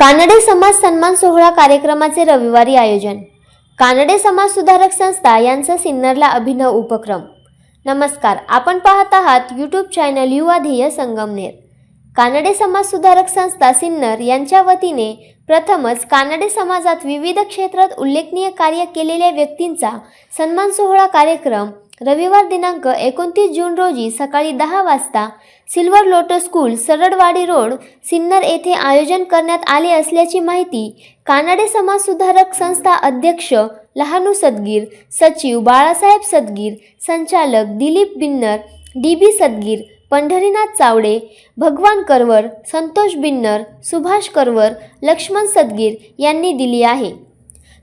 कानडे समाज सन्मान सोहळा कार्यक्रमाचे रविवारी आयोजन. कानडे समाज सुधारक संस्था यांचा सिन्नरला अभिनव उपक्रम. नमस्कार आपण पाहत आहात यूट्यूब चॅनल युवा ध्येय संगमनेर. कानडे समाज सुधारक संस्था सिन्नर यांच्या वतीने प्रथमच कानडे समाजात विविध क्षेत्रात उल्लेखनीय कार्य केलेल्या व्यक्तींचा सन्मान सोहळा कार्यक्रम रविवार दिनांक एकोणतीस जून रोजी सकाळी दहा वाजता silver lotus school Saradwadi road Sinnar येथे आयोजन करण्यात आले असल्याची माहिती कानडे समाज सुधारक संस्था अध्यक्ष लहानू सदगीर सचिव बाळासाहेब सदगीर संचालक दिलीप बिन्नर डी बी सदगीर पंढरीनाथ चावडे भगवान करवर संतोष बिन्नर सुभाष करवर लक्ष्मण सदगीर यांनी दिली आहे.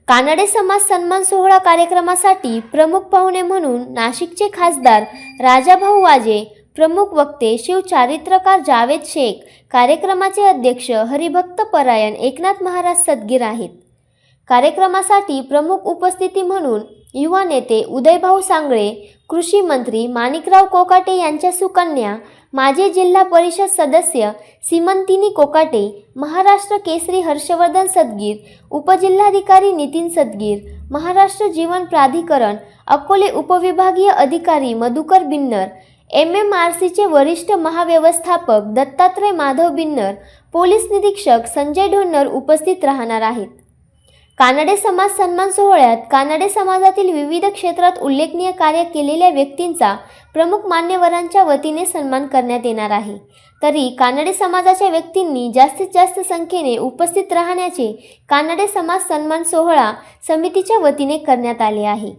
कानडे समाज सन्मान सोहळा कार्यक्रमासाठी प्रमुख पाहुणे म्हणून नाशिकचे खासदार राजाभाऊ वाजे प्रमुख वक्ते शिवचारित्रकार जावेद शेख कार्यक्रमाचे अध्यक्ष हरिभक्त परायण एकनाथ महाराज सदगीर आहेत. कार्यक्रमासाठी प्रमुख उपस्थिती म्हणून युवा नेते उदयभाऊ सांगळे कृषी मंत्री माणिकराव कोकाटे यांच्या सुकन्या माजी जिल्हा परिषद सदस्य सीमंतिनी कोकाटे महाराष्ट्र केसरी हर्षवर्धन सदगीर उपजिल्हाधिकारी नितीन सदगीर महाराष्ट्र जीवन प्राधिकरण अकोले उपविभागीय अधिकारी Madhukar Binnar M M R सीचे वरिष्ठ महाव्यवस्थापक दत्तात्रय माधव बिन्नर पोलीस निरीक्षक संजय ढोन्नर उपस्थित राहणार आहेत. कानडे समाज सन्मान सोहळ्यात कानडे समाजातील विविध क्षेत्रात उल्लेखनीय कार्य केलेल्या व्यक्तींचा प्रमुख मान्यवरांच्या वतीने सन्मान करण्यात येणार आहे. तरी कानडे समाजाच्या व्यक्तींनी जास्तीत जास्त संख्येने उपस्थित राहण्याचे कानडे समाज सन्मान सोहळा समितीच्या वतीने करण्यात आले आहे.